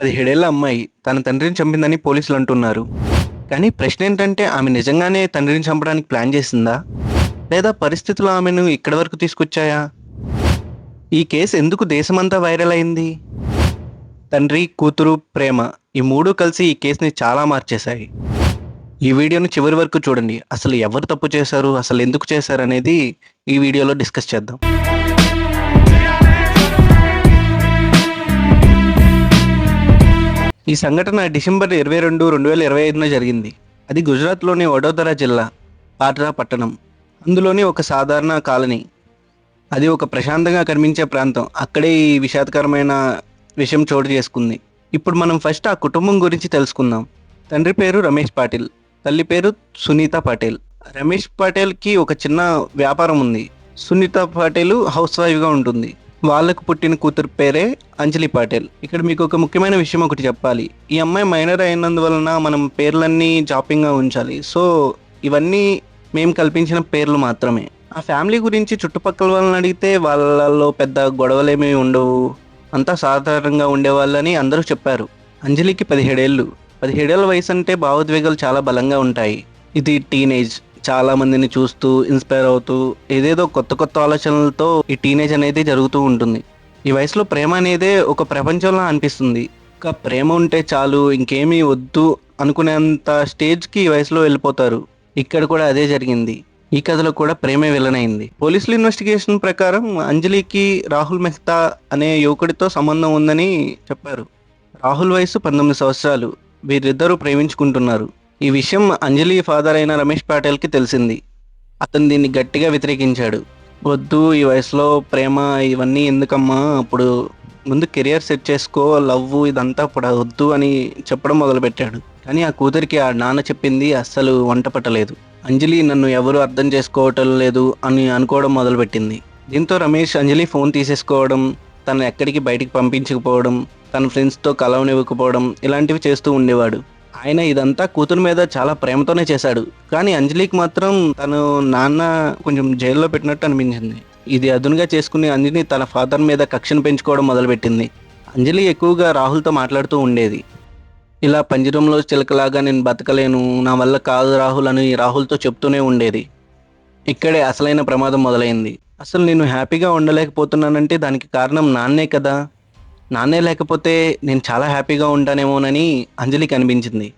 పదిహేడేళ్ళ అమ్మాయి తన తండ్రిని చంపిందని పోలీసులు అంటున్నారు. కానీ ప్రశ్న ఏంటంటే ఆమె నిజంగానే తండ్రిని చంపడానికి ప్లాన్ చేసిందా? లేదా పరిస్థితులు ఆమెను ఇక్కడి వరకు తీసుకొచ్చాయా? ఈ కేసు ఎందుకు దేశమంతా వైరల్ అయింది? తండ్రి కూతురు ప్రేమ ఈ మూడు కలిసి ఈ కేసుని చాలా మార్చేశాయి. ఈ వీడియోని చివరి వరకు చూడండి. అసలు ఎవరు తప్పు చేశారు? అసలు ఎందుకు చేశారు అనేది ఈ వీడియోలో డిస్కస్ చేద్దాం. ఈ సంఘటన డిసెంబర్ ఇరవై రెండు రెండు వేల ఇరవై ఐదున జరిగింది. అది గుజరాత్లోని వడోదరా జిల్లా పాట్రా పట్టణం. అందులోని ఒక సాధారణ కాలనీ. అది ఒక ప్రశాంతంగా కనిపించే ప్రాంతం. అక్కడే ఈ విషాదకరమైన విషయం చోటు చేసుకుంది. ఇప్పుడు మనం ఫస్ట్ ఆ కుటుంబం గురించి తెలుసుకుందాం. తండ్రి పేరు రమేష్ పాటిల్. తల్లి పేరు సునీత పాటిల్. రమేష్ పాటిల్కి ఒక చిన్న వ్యాపారం ఉంది. సునీత పాటిల్ హౌస్ వైఫ్గా ఉంటుంది. వాళ్ళకు పుట్టిన కూతురు పేరే అంజలి పాటిల్. ఇక్కడ మీకు ఒక ముఖ్యమైన విషయం ఒకటి చెప్పాలి. ఈ అమ్మాయి మైనర్ అయినందువలన మనం పేర్లన్నీ జాపింగ్గా ఉంచాలి. సో ఇవన్నీ మేము కల్పించిన పేర్లు మాత్రమే. ఆ ఫ్యామిలీ గురించి చుట్టుపక్కల వాళ్ళని అడిగితే వాళ్ళలో పెద్ద గొడవలేమీ ఉండవు. అంతా సాధారణంగా ఉండేవాళ్ళని అందరూ చెప్పారు. అంజలికి పదిహేడేళ్ళు. పదిహేడేళ్ళ వయసు అంటే భావోద్వేగాలు చాలా బలంగా ఉంటాయి. ఇది టీనేజ్. చాలా మందిని చూస్తూ ఇన్స్పైర్ అవుతూ ఏదేదో కొత్త కొత్త ఆలోచనలతో ఈ టీనేజ్ అనేది జరుగుతూ ఉంటుంది. ఈ వయసులో ప్రేమ అనేదే ఒక ప్రపంచంలో అనిపిస్తుంది. ఇంకా ప్రేమ ఉంటే చాలు ఇంకేమీ వద్దు అనుకునేంత స్టేజ్కి ఈ వయసులో వెళ్ళిపోతారు. ఇక్కడ కూడా అదే జరిగింది. ఈ కథలో కూడా ప్రేమే విలనైంది. పోలీసుల ఇన్వెస్టిగేషన్ ప్రకారం అంజలికి రాహుల్ మెహ్తా అనే యువకుడితో సంబంధం ఉందని చెప్పారు. రాహుల్ వయసు పంతొమ్మిది సంవత్సరాలు. వీరిద్దరూ ప్రేమించుకుంటున్నారు. ఈ విషయం అంజలి ఫాదర్ అయిన రమేష్ పాటేల్కి తెలిసింది. అతను దీన్ని గట్టిగా వ్యతిరేకించాడు. వద్దు ఈ వయసులో ప్రేమ ఇవన్నీ ఎందుకమ్మా? అప్పుడు ముందు కెరియర్ సెట్ చేసుకో లవ్ ఇదంతా ఇప్పుడు వద్దు అని చెప్పడం మొదలుపెట్టాడు. కానీ ఆ కూతురికి ఆ నాన్న చెప్పింది అస్సలు వంట పట్టలేదు అంజలి నన్ను ఎవరు అర్థం చేసుకోవటం లేదు అని అనుకోవడం మొదలుపెట్టింది. దీంతో రమేష్ అంజలి ఫోన్ తీసేసుకోవడం తను ఎక్కడికి బయటికి పంపించకపోవడం తన ఫ్రెండ్స్తో కలవనివ్వకపోవడం ఇలాంటివి చేస్తూ ఉండేవాడు. ఆయన ఇదంతా కూతురు మీద చాలా ప్రేమతోనే చేశాడు. కానీ అంజలికి మాత్రం తను నాన్న కొంచెం జైల్లో పెట్టినట్టు అనిపించింది. ఇది అదునుగా చేసుకుని అంజలి తన ఫాదర్ మీద కక్షను పెంచుకోవడం మొదలుపెట్టింది. అంజలి ఎక్కువగా రాహుల్తో మాట్లాడుతూ ఉండేది. ఇలా పంజరంలో చిలకలాగా నేను బతకలేను నా వల్ల కాదు రాహుల్ అని రాహుల్తో చెప్తూనే ఉండేది. ఇక్కడే అసలైన ప్రమాదం మొదలైంది. అసలు నేను హ్యాపీగా ఉండలేకపోతున్నానంటే దానికి కారణం నాన్నే కదా? నాన్నే లేకపోతే నేను చాలా హ్యాపీగా ఉంటానేమోనని అంజలికి అనిపించింది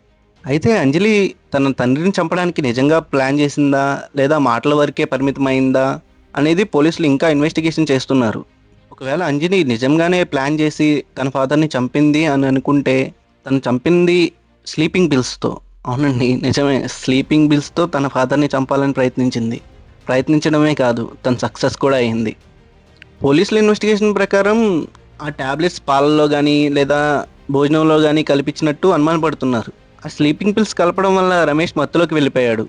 అయితే అంజలి తన తండ్రిని చంపడానికి నిజంగా ప్లాన్ చేసిందా? లేదా మాటల వరకే పరిమితమైందా? అనేది పోలీసులు ఇంకా ఇన్వెస్టిగేషన్ చేస్తున్నారు. ఒకవేళ అంజలి నిజంగానే ప్లాన్ చేసి తన ఫాదర్ని చంపింది అని అనుకుంటే తను చంపింది స్లీపింగ్ బిల్స్తో. అవునండి నిజమే. స్లీపింగ్ బిల్స్తో తన ఫాదర్ని చంపాలని ప్రయత్నించింది. ప్రయత్నించడమే కాదు తను సక్సెస్ కూడా అయింది. పోలీసుల ఇన్వెస్టిగేషన్ ప్రకారం ఆ ట్యాబ్లెట్స్ పాలలో కానీ లేదా భోజనంలో కానీ కల్పించినట్టు అనుమానపడుతున్నారు ఆ స్లీపింగ్ పిల్స్ కలపడం వల్ల రమేష్ మత్తులోకి వెళ్ళిపోయాడు.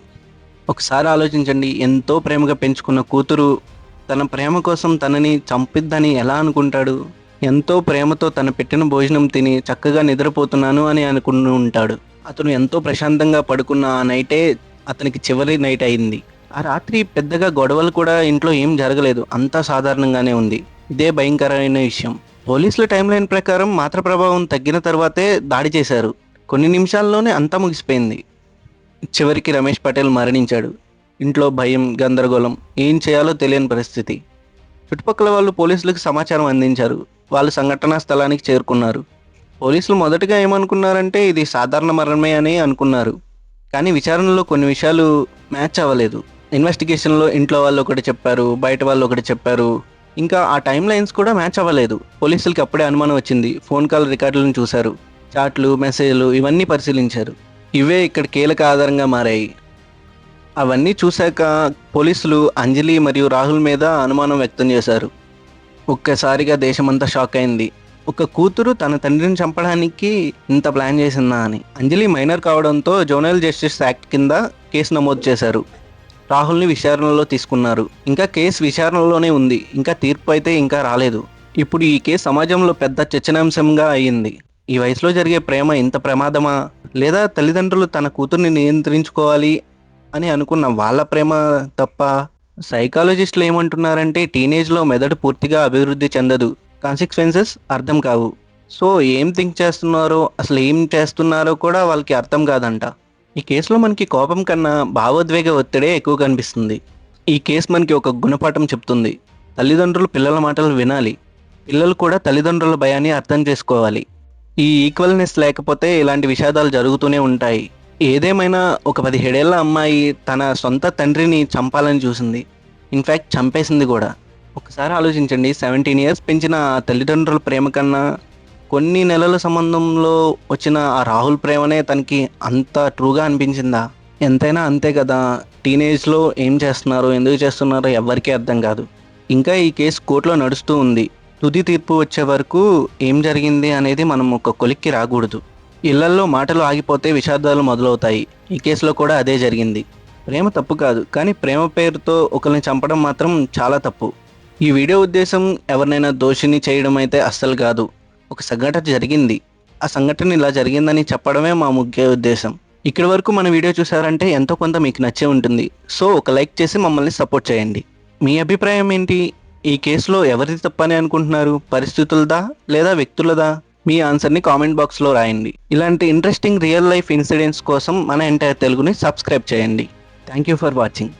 ఒకసారి ఆలోచించండి ఎంతో ప్రేమగా పెంచుకున్న కూతురు తన ప్రేమ కోసం తనని చంపిద్దని ఎలా అనుకుంటాడు? ఎంతో ప్రేమతో తన పెట్టిన భోజనం తిని చక్కగా నిద్రపోతున్నాను అని అనుకుని ఉంటాడు. అతను ఎంతో ప్రశాంతంగా పడుకున్న ఆ నైటే అతనికి చివరి నైట్ అయింది. ఆ రాత్రి పెద్దగా గొడవలు కూడా ఇంట్లో ఏం జరగలేదు. అంతా సాధారణంగానే ఉంది. ఇదే భయంకరమైన విషయం. పోలీసుల టైం లైన్ ప్రకారం మాత్ర ప్రభావం తగ్గిన తర్వాతే దాడి చేశారు. కొన్ని నిమిషాల్లోనే అంతా ముగిసిపోయింది. చివరికి రమేష్ పటేల్ మరణించాడు. ఇంట్లో భయం గందరగోళం ఏం చేయాలో తెలియని పరిస్థితి. చుట్టుపక్కల వాళ్ళు పోలీసులకు సమాచారం అందించారు. వాళ్ళు సంఘటనా స్థలానికి చేరుకున్నారు. పోలీసులు మొదటగా ఏమనుకున్నారంటే ఇది సాధారణ మరణమే అని అనుకున్నారు. కానీ విచారణలో కొన్ని విషయాలు మ్యాచ్ అవ్వలేదు. ఇన్వెస్టిగేషన్లో ఇంట్లో వాళ్ళు ఒకటి చెప్పారు బయట వాళ్ళు ఒకటి చెప్పారు. ఇంకా ఆ టైం లైన్స్ కూడా మ్యాచ్ అవ్వలేదు. పోలీసులకి అప్పుడే అనుమానం వచ్చింది. ఫోన్ కాల్ రికార్డులను చూశారు. చాట్లు మెసేజ్లు ఇవన్నీ పరిశీలించారు. ఇవే ఇక్కడ కీలక ఆధారంగా మారాయి. అవన్నీ చూశాక పోలీసులు అంజలి మరియు రాహుల్ మీద అనుమానం వ్యక్తం చేశారు. ఒక్కసారిగా దేశమంతా షాక్ అయింది. ఒక కూతురు తన తండ్రిని చంపడానికి ఇంత ప్లాన్ చేసిందా అని. అంజలి మైనర్ కావడంతో జోనల్ జస్టిస్ యాక్ట్ కింద కేసు నమోదు చేశారు. రాహుల్ని విచారణలో తీసుకున్నారు. ఇంకా కేసు విచారణలోనే ఉంది. ఇంకా తీర్పు అయితే ఇంకా రాలేదు. ఇప్పుడు ఈ కేసు సమాజంలో పెద్ద చర్చనాంశంగా అయ్యింది ఈ వయసులో జరిగే ప్రేమ ఇంత ప్రమాదమా? లేదా తల్లిదండ్రులు తన కూతుర్ని నియంత్రించుకోవాలి అని అనుకున్న వాళ్ళ ప్రేమ తప్ప సైకాలజిస్టులు ఏమంటున్నారంటే టీనేజ్లో మెదడు పూర్తిగా అభివృద్ధి చెందదు. కాన్సిక్వెన్సెస్ అర్థం కావు. సో ఏం థింక్ చేస్తున్నారో అసలు ఏం చేస్తున్నారో కూడా వాళ్ళకి అర్థం కాదంట. ఈ కేసులో మనకి కోపం కన్నా భావోద్వేగ ఒత్తిడే ఎక్కువ కనిపిస్తుంది. ఈ కేసు మనకి ఒక గుణపాఠం చెప్తుంది. తల్లిదండ్రులు పిల్లల మాటలు వినాలి. పిల్లలు కూడా తల్లిదండ్రుల భయాన్ని అర్థం చేసుకోవాలి. ఈ ఈక్వల్నెస్ లేకపోతే ఇలాంటి విషాదాలు జరుగుతూనే ఉంటాయి. ఏదేమైనా ఒక పదిహేడేళ్ళ అమ్మాయి తన సొంత తండ్రిని చంపాలని చూసింది. ఇన్ఫ్యాక్ట్ చంపేసింది కూడా. ఒకసారి ఆలోచించండి సెవెంటీన్ ఇయర్స్ పెంచిన తల్లిదండ్రుల ప్రేమ కన్నా కొన్ని నెలల సంబంధంలో వచ్చిన ఆ రాహుల్ ప్రేమనే తనకి అంత ట్రూగా అనిపించిందా? ఎంతైనా అంతే కదా. టీనేజ్లో ఏం చేస్తున్నారో ఎందుకు చేస్తున్నారో ఎవరికీ అర్థం కాదు. ఇంకా ఈ కేసు కోర్టులో నడుస్తూ ఉంది. తుది తీర్పు వచ్చే వరకు ఏం జరిగింది అనేది మనం ఒక కొలిక్కి రాకూడదు. ఇళ్ళల్లో మాటలు ఆగిపోతే విషాదాలు మొదలవుతాయి. ఈ కేసులో కూడా అదే జరిగింది. ప్రేమ తప్పు కాదు కానీ ప్రేమ పేరుతో ఒకరిని చంపడం మాత్రం చాలా తప్పు. ఈ వీడియో ఉద్దేశం ఎవరినైనా దోషిని చేయడం అయితే అస్సలు కాదు. ఒక సంఘటన జరిగింది. ఆ సంఘటన ఇలా జరిగిందని చెప్పడమే మా ముఖ్య ఉద్దేశం. ఇక్కడి వరకు మన వీడియో చూసారంటే ఎంతో కొంత మీకు నచ్చే ఉంటుంది. సో ఒక లైక్ చేసి మమ్మల్ని సపోర్ట్ చేయండి. మీ అభిప్రాయం ఏంటి? ఈ కేసులో ఎవరిది తప్పని అనుకుంటున్నారు? పరిస్థితులదా? లేదా వ్యక్తులదా? మీ ఆన్సర్ని కామెంట్ బాక్స్లో రాయండి. ఇలాంటి ఇంట్రెస్టింగ్ రియల్ లైఫ్ ఇన్సిడెంట్స్ కోసం మన ఎంటైర్ తెలుగుని సబ్స్క్రైబ్ చేయండి. Thank you for watching.